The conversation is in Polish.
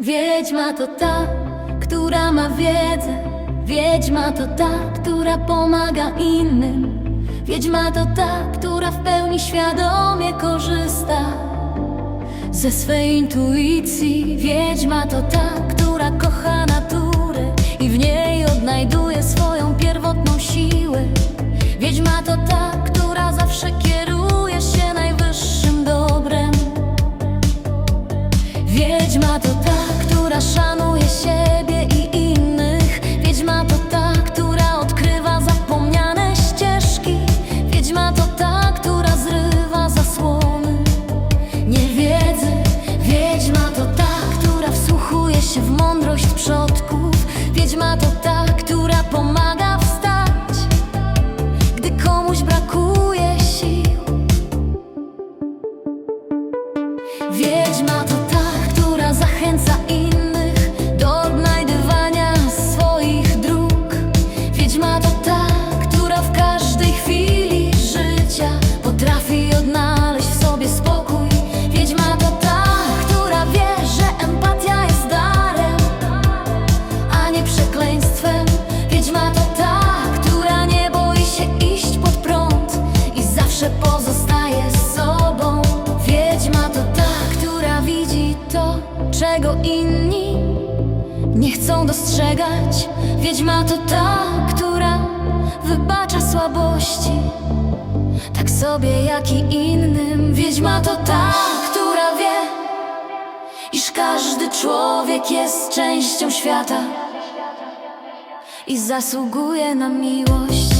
Wiedźma to ta, która ma wiedzę. Wiedźma to ta, która pomaga innym. Wiedźma to ta, która w pełni świadomie korzysta ze swej intuicji. Wiedźma to ta, która kocha naturę i w niej odnajduje swoją pierwotną siłę. Wiedźma to ta, która zawsze kieruje się najwyższym dobrem. Wiedźma to szanuje siebie i innych. Wiedźma to ta, która odkrywa zapomniane ścieżki. Wiedźma to ta, która zrywa zasłony niewiedzy. Wiedźma to ta, która wsłuchuje się w mądrość przodków. Wiedźma to ta, która pomaga wstać, gdy komuś brakuje sił. Wiedźma to ta, która zachęca pozostaje z sobą. Wiedźma to ta, która widzi to, czego inni nie chcą dostrzegać. Wiedźma to ta, która wybacza słabości, tak sobie jak i innym. Wiedźma to ta, która wie, iż każdy człowiek jest częścią świata i zasługuje na miłość.